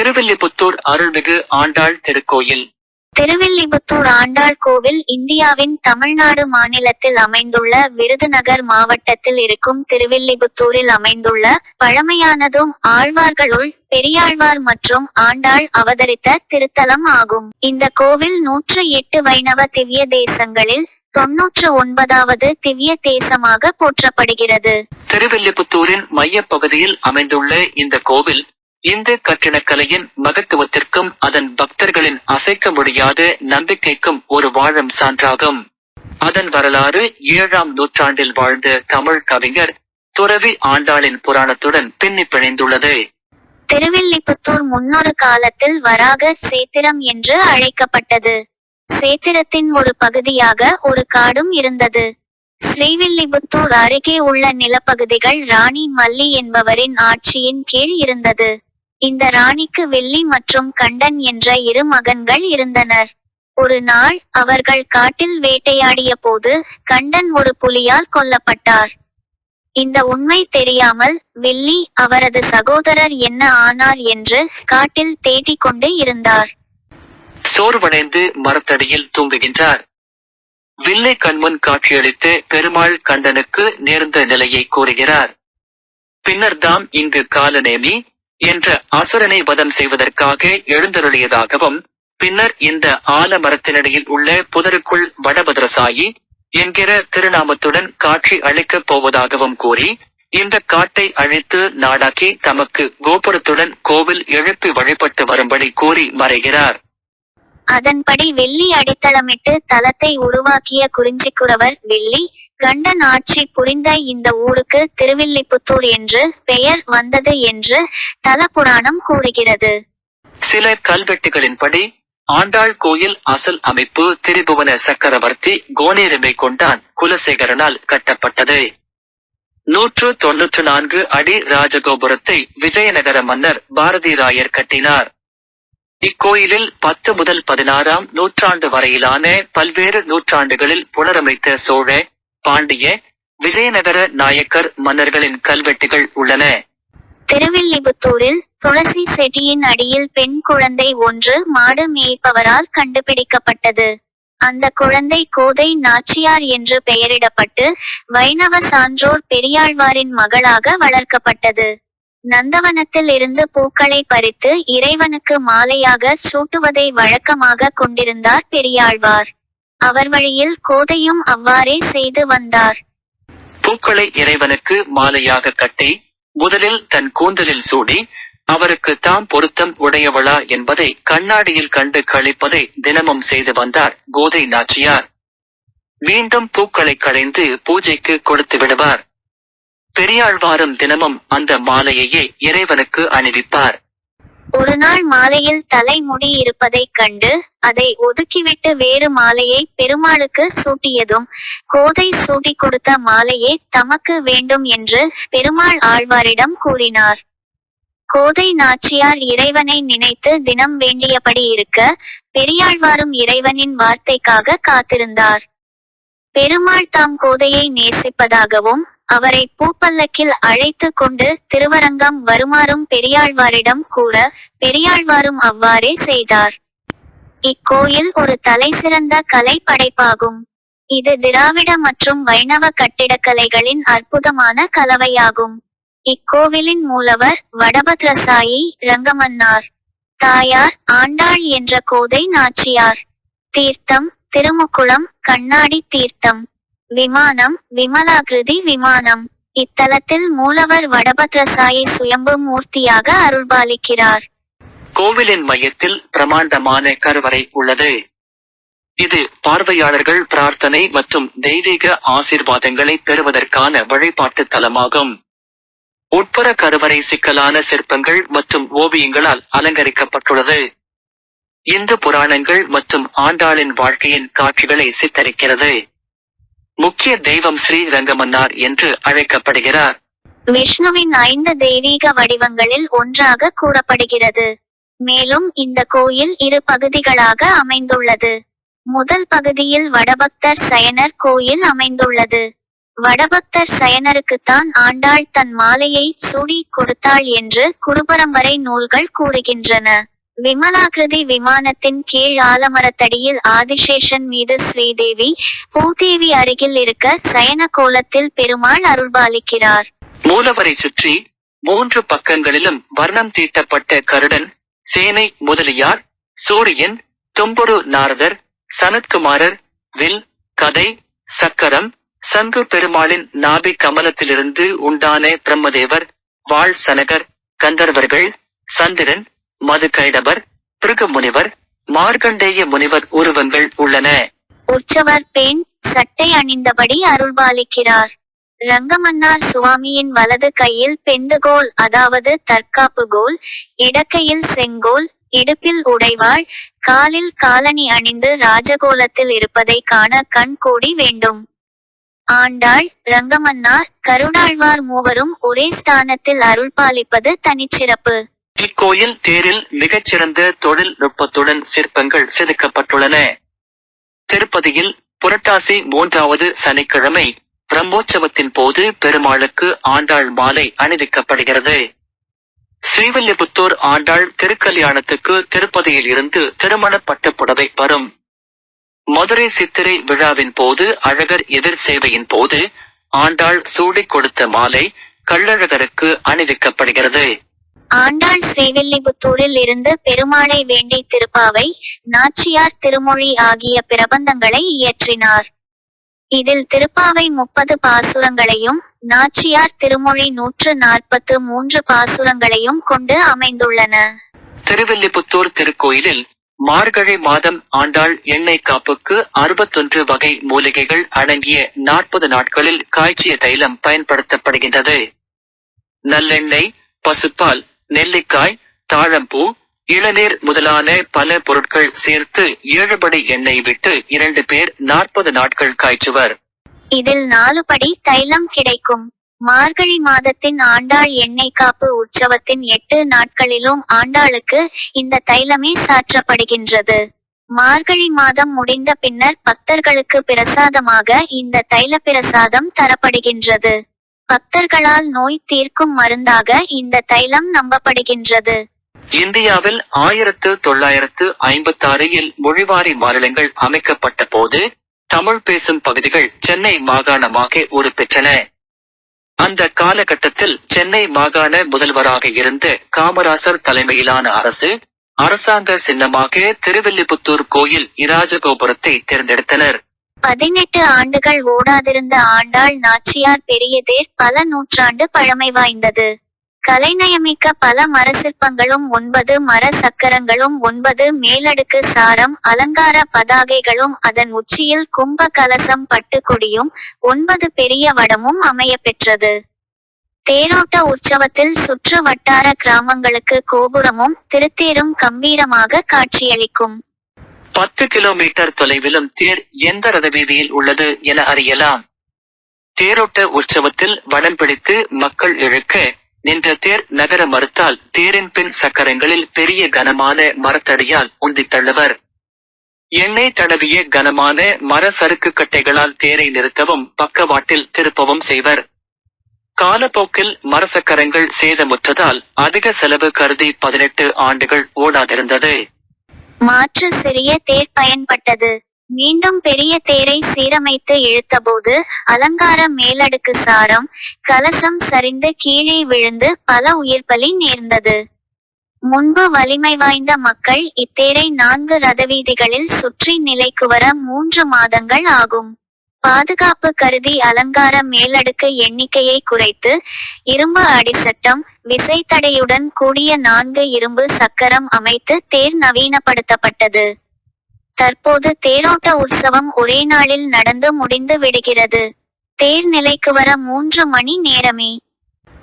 திருவில்லிபுத்தூர் அருள்மிகு ஆண்டாள் திருக்கோயில். திருவில்லிபுத்தூர் ஆண்டாள் கோவில் இந்தியாவின் தமிழ்நாடு மாநிலத்தில் அமைந்துள்ள விருதுநகர் மாவட்டத்தில் இருக்கும் திருவில்லிபுத்தூரில் அமைந்துள்ள பழமையானதும் ஆழ்வார்களுள் பெரியாழ்வார் மற்றும் ஆண்டாள் அவதரித்த திருத்தலம் ஆகும். இந்த கோவில் நூற்று எட்டு வைணவ திவ்ய தேசங்களில் தொன்னூற்று ஒன்பதாவது திவ்ய தேசமாக போற்றப்படுகிறது. திருவில்லிபுத்தூரின் மையப் பகுதியில் அமைந்துள்ள இந்த கோவில் இந்து கட்டிடக்கலையின் மகத்துவத்திற்கும் அதன் பக்தர்களின் அசைக்க முடியாத நம்பிக்கைக்கும் ஒரு வாழும் சான்றாகும். அதன் வரலாறு ஏழாம் நூற்றாண்டில் வாழ்ந்த தமிழ் கவிஞர் துறவி ஆண்டாளின் புராணத்துடன் பின்னி பிணைந்துள்ளது. திருவில்லிபுத்தூர் முன்னொரு காலத்தில் வராக சேத்திரம் என்று அழைக்கப்பட்டது. சேத்திரத்தின் ஒரு பகுதியாக ஒரு காடும் இருந்தது. ஸ்ரீவில்லிபுத்தூர் அருகே உள்ள நிலப்பகுதிகள் ராணி மல்லி என்பவரின் ஆட்சியின் கீழ் இருந்தது. இந்த ராணிக்கு வெள்ளி மற்றும் கண்டன் என்ற இரு மகன்கள் இருந்தனர். ஒரு நாள் அவர்கள் காட்டில் வேட்டையாடிய போது கண்டன் ஒரு புலியால் கொல்லப்பட்டார். இந்த உண்மை தெரியாமல் வெள்ளி அவரது சகோதரர் என்ன ஆனார் என்று காட்டில் தேடிக் கொண்டு இருந்தார். சோர்வடைந்து மரத்தடியில் தூங்குகின்றார். வில்லை கண்முன் காட்சியளித்து பெருமாள் கண்டனுக்கு நேர்ந்த நிலையை கூறுகிறார். பின்னர்தாம் இங்கு காலநேமி என்ற அசுரனை வதம் செய்வதற்காக எழுந்தருளியதாகவும் பின்னர் இந்த ஆலமரத்தினடியில் உள்ள புதருக்குள் வடபத்ரசாயி என்கிற திருநாமத்துடன் காட்சி அளிக்கப் போவதாகவும் கூறி இந்த காட்டை அழித்து நாடாக்கி தமக்கு கோபுரத்துடன் கோவில் எழுப்பி வழிபட்டு வரும்படி கூறி மறைகிறார். அதன்படி வெள்ளி அடித்தளமிட்டு தலத்தை உருவாக்கிய குறிஞ்சிக்குறவர் வெள்ளி கண்டன் ஆட்சி புரிந்த இந்த ஊருக்கு திருவில்லிபுத்தூர் என்று பெயர் வந்தது என்று தல புராணம் கூறுகிறது. சில கல்வெட்டுகளின்படி ஆண்டாள் கோயில் அசல் அமைப்பு திரிபுவன சக்கரவர்த்தி கோனேரிமை கொண்டான் குலசேகரனால் கட்டப்பட்டது. நூற்று தொன்னூற்று நான்கு அடி ராஜகோபுரத்தை விஜயநகர மன்னர் பாரதி ராயர் கட்டினார். இக்கோயிலில் பத்து முதல் பதினாறாம் நூற்றாண்டு வரையிலான பல்வேறு நூற்றாண்டுகளில் புனரமைத்த சோழ பாண்டிய விஜயநகர நாயக்கர் மன்னர்களின் கல்வெட்டுகள் உள்ளன. திருவில்லிபுத்தூரில் துளசி செடியின் அடியில் பெண் குழந்தை ஒன்று மாடு மேய்ப்பவரால் கண்டுபிடிக்கப்பட்டது. அந்த குழந்தை கோதை நாச்சியார் என்று பெயரிடப்பட்டு வைணவ சான்றோர் பெரியாழ்வாரின் மகளாக வளர்க்கப்பட்டது. நந்தவனத்தில் இருந்து பூக்களை பறித்து இறைவனுக்கு மாலையாக சூட்டுவதை வழக்கமாக கொண்டிருந்தார் பெரியாழ்வார். அவர் வழியில் கோதையும் அவ்வாறே செய்து வந்தார். பூக்களை இறைவனுக்கு மாலையாக கட்டி முதலில் தன் கூந்தலில் சூடி அவருக்கு தாம் பொருத்தம் உடையவளா என்பதை கண்ணாடியில் கண்டு கழிப்பதை தினமும் செய்து வந்தார் கோதை நாச்சியார். மீண்டும் பூக்களை களைந்து பூஜைக்கு கொடுத்து விடுவார். பெரியாழ்வாரும் தினமும் அந்த மாலையையே இறைவனுக்கு அணிவிப்பார். ஒரு நாள் மாலையில் தலைமுடி இருப்பதைக் கண்டு அதை ஒதுக்கிவிட்டு வேறு மாலையை பெருமாளுக்கு சூட்டியதும் கோதை சூட்டிக் கொடுத்த மாலையே தமக்கு வேண்டும் என்று பெருமாள் ஆழ்வாரிடம் கூறினார். கோதை நாச்சியார் இறைவனை நினைத்து தினம் வேண்டியபடி இருக்க பெரியாழ்வாரும் இறைவனின் வார்த்தைக்காக காத்திருந்தார். பெருமாள் தாம் கோதையை நேசிப்பதாகவும் அவரை பூப்பல்லக்கில் அழைத்து கொண்டு திருவரங்கம் வருமாறும் பெரியாழ்வாரிடம் கூற பெரியாழ்வாரும் அவ்வாறே செய்தார். இக்கோயில் ஒரு தலைசிறந்த கலை படைப்பாகும் இது திராவிட மற்றும் வைணவ கட்டிடக்கலைகளின் அற்புதமான கலவையாகும். இக்கோவிலின் மூலவர் வடபத்ரசாயி ரங்கமன்னார். தாயார் ஆண்டாள் என்ற கோதை நாச்சியார். தீர்த்தம் திருமுக்குளம் கண்ணாடி தீர்த்தம். விமானம் விமலாகிருதி விமானம். இத்தலத்தில் மூலவர் வடபத்ரசாயி சுயம்பு மூர்த்தியாக அருள்பாலிக்கிறார். கோவிலின் மையத்தில் பிரமாண்டமான கருவறை உள்ளது. இது பார்வையாளர்கள் பிரார்த்தனை மற்றும் தெய்வீக ஆசீர்வாதங்களை பெறுவதற்கான வழிபாட்டு தலமாகும். உட்புற கருவறை சிக்கலான சிற்பங்கள் மற்றும் ஓவியங்களால் அலங்கரிக்கப்பட்டுள்ளது. இந்து புராணங்கள் மற்றும் ஆண்டாளின் வாழ்க்கையின் காட்சிகளை சித்தரிக்கிறது. முக்கிய தெய்வம் ஸ்ரீ ரங்கமன்னார் என்று அழைக்கப்படுகிறார். விஷ்ணுவின் ஐந்து தெய்வீக வடிவங்களில் ஒன்றாக கூறப்படுகிறது. மேலும் இந்த கோயில் இரு பகுதிகளாக அமைந்துள்ளது. முதல் பகுதியில் வடபக்தர் சயனர் கோயில் அமைந்துள்ளது. வடபக்தர் சயனருக்குத்தான் ஆண்டாள் தன் மாலையை சூடி கொடுத்தாள் என்று குருபரம்பரை நூல்கள் கூறுகின்றன. விமலாகிருதி விமானத்தின் கீழ் ஆலமரத்தடியில் ஆதிசேஷன் மீது ஸ்ரீதேவி பூதேவி அருகில் இருக்க சயன கோலத்தில் பெருமாள் அருள்பாலிக்கிறார். மூலவரை சுற்றி மூன்று பக்கங்களிலும் வர்ணம் தீட்டப்பட்ட கருடன் சேனை முதலியார் சூரியன் தும்புரு நாரதர் சனத்குமாரர் வில் கதை சக்கரம் சங்கு பெருமாளின் நாபி கமலத்திலிருந்து உண்டான பிரம்மதேவர் வாழ் சனகர் கந்தர்வர்கள் சந்திரன் மதுகைடவர் பிருகு முனிவர் மார்க்கண்டேய முனிவர் உருவங்கள் உள்ளன. உற்சவர் பெண் சட்டை அணிந்தபடி அருள்பாலிக்கிறார். ரங்கமன்னார் சுவாமியின் வலது கையில் பெந்துகோல் அதாவது தற்காப்பு கோல் இடக்கையில் செங்கோல் இடுப்பில் உடைவாள் காலில் காலணி அணிந்து ராஜகோலத்தில் இருப்பதை காண கண் கூடி வேண்டும். ஆண்டாள் ரங்கமன்னார் கருணாழ்வார் மூவரும் ஒரே ஸ்தானத்தில் அருள்பாலிப்பது தனிச்சிறப்பு. இக்கோயில் தேரில் மிகச்சிறந்த தொழில்நுட்பத்துடன் சிற்பங்கள் செதுக்கப்பட்டுள்ளன. திருப்பதியில் புரட்டாசி மூன்றாவது சனிக்கிழமை பிரம்மோற்சவத்தின் போது பெருமாளுக்கு ஆண்டாள் மாலை அணிவிக்கப்படுகிறது. ஸ்ரீவில்லிபுத்தூர் ஆண்டாள் திருக்கல்யாணத்துக்கு திருப்பதியில் இருந்து திருமண பட்டுப்புடவை வரும். மதுரை சித்திரை விழாவின் போது அழகர் எதிர் சேவையின் போது ஆண்டாள் சூடிக் கொடுத்த மாலை கள்ளழகருக்கு அணிவிக்கப்படுகிறது. ஆண்டாள் ஸ்ரீவில்லிபுத்தூரில் இருந்து பெருமாளை வேண்டி திருப்பாவை நாச்சியார் திருமொழி ஆகிய பிரபந்தங்களை இயற்றினார். இதில் திருப்பாவை முப்பது பாசுரங்களையும் நாச்சியார் திருமொழி நூற்று நாற்பத்து மூன்று பாசுரங்களையும் கொண்டு அமைந்துள்ளன. திருவில்லிபுத்தூர் திருக்கோயிலில் மார்கழி மாதம் ஆண்டாள் எண்ணெய் காப்புக்கு அறுபத்தொன்று வகை மூலிகைகள் அடங்கிய நாற்பது நாட்களில் காய்ச்சிய தைலம் பயன்படுத்தப்படுகின்றது. நல்லெண்ணெய் பசுப்பால் நெல்லிக்காய் தாழம்பூ இளநீர் முதலான பல பொருட்கள் சேர்த்து ஏழுபடி எண்ணெய் விட்டு இரண்டு பேர் நாற்பது நாட்கள் காய்ச்சுவர். இதில் நாலு படி தைலம் கிடைக்கும். மார்கழி மாதத்தின் ஆண்டாள் எண்ணெய் காப்பு உற்சவத்தின் எட்டு நாட்களிலும் ஆண்டாளுக்கு இந்த தைலமே சாற்றப்படுகின்றது. மார்கழி மாதம் முடிந்த பின்னர் பக்தர்களுக்கு பிரசாதமாக இந்த தைல பிரசாதம் தரப்படுகின்றது. பக்தர்களால் நோய் தீர்க்கும் மருந்தாக இந்த தைலம் நம்பப்படுகின்றது. இந்தியாவில் ஆயிரத்து தொள்ளாயிரத்து ஐம்பத்தி ஆறில் மொழிவாரி மாநிலங்கள் அமைக்கப்பட்ட போது தமிழ் பேசும் பகுதிகள் சென்னை மாகாணமாக உருப்பெற்றன. அந்த காலகட்டத்தில் சென்னை மாகாண முதல்வராக இருந்த காமராசர் தலைமையிலான அரசு அரசாங்க சின்னமாக திருவில்லிபுத்தூர் கோயில் இராஜகோபுரத்தை தேர்ந்தெடுத்தனர். பதினெட்டு ஆண்டுகள் ஓடாதிருந்த ஆண்டாள் நாச்சியார் பெரிய தேர் பல நூற்றாண்டு பழமை வாய்ந்தது. கலைநயமிக்க பல மர சிற்பங்களும் ஒன்பது மர சக்கரங்களும் ஒன்பது மேலடுக்கு சாரம் அலங்கார பதாகைகளும் அதன் உச்சியில் கும்ப கலசம் பட்டுக்கொடியும் ஒன்பது பெரிய வடமும் அமைய பெற்றது. தேரோட்ட உற்சவத்தில் சுற்று வட்டார கிராமங்களுக்கு கோபுரமும் திருத்தேரும் கம்பீரமாக காட்சியளிக்கும். பத்து கிலோமீட்டர் தொலைவிலும் தேர் எந்த ரதவீதியில் உள்ளது என அறியலாம். தேரோட்ட உற்சவத்தில் வடம் பிடித்து மக்கள் இழுக்க நின்ற தேர் நகர மறுத்தால் தேரின் பின் சக்கரங்களில் பெரிய கனமான மரத்தடியால் உந்தித் தள்ளுவர். எண்ணெய் தடவிய கனமான மர சறுக்கு கட்டைகளால் தேரை நிறுத்தவும் பக்கவாட்டில் திருப்பவும் செய்வர். காலப்போக்கில் மரசக்கரங்கள் சேதமுற்றதால் அதிக செலவு கருதி பதினெட்டு ஆண்டுகள் ஓடாதிருந்தது. மாற்று சிறிய தேர் பயன்பட்டது. மீண்டும் பெரிய தேரை சீரமைத்து இழுத்தபோது அலங்கார மேலடுக்கு சாரம் கலசம் சரிந்து கீழே விழுந்து பல உயிர்பலி நேர்ந்தது. முன்பு வலிமை வாய்ந்த மக்கள் இத்தேரை நான்கு ரதவீதிகளில் சுற்றி நிலைக்கு வர மூன்று மாதங்கள் ஆகும். பாதுகாப்பு கருதி அலங்கார மேலடுக்கு எண்ணிக்கையை குறைத்து இரும்பு அடிசட்டம் விசைத்தடையுடன் கூடிய நான்கு இரும்பு சக்கரம் அமைத்து தேர் நவீனப்படுத்தப்பட்டது. தற்போது தேரோட்ட உற்சவம் ஒரே நாளில் நடந்து முடிந்து விடுகிறது. தேர் நிலைக்கு வர மூன்று மணி நேரமே.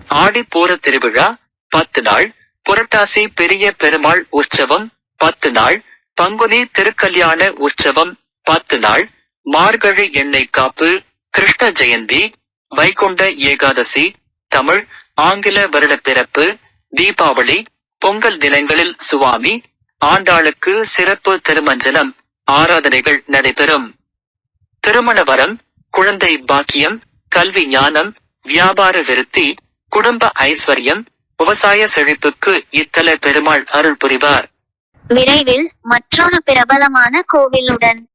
ஆடி போர திருவிழா பத்து நாள். புரட்டாசி பெரிய பெருமாள் உற்சவம் பத்து நாள். பங்குனி திருக்கல்யாண உற்சவம் பத்து நாள். மார்கழி எண்ணெய் காப்பு கிருஷ்ண ஜெயந்தி வைகுண்ட ஏகாதசி தமிழ் ஆங்கில வருட பிறப்பு தீபாவளி பொங்கல் தினங்களில் சுவாமி ஆண்டாளுக்கு சிறப்பு திருமஞ்சனம் ஆராதனைகள் நடைபெறும். திருமண வரம் குழந்தை பாக்கியம் கல்வி ஞானம் வியாபார விருத்தி குடும்ப ஐஸ்வர்யம் விவசாய செழிப்புக்கு இத்தல பெருமாள் அருள் புரிவார். விரைவில் மற்றொரு பிரபலமான கோவிலுடன்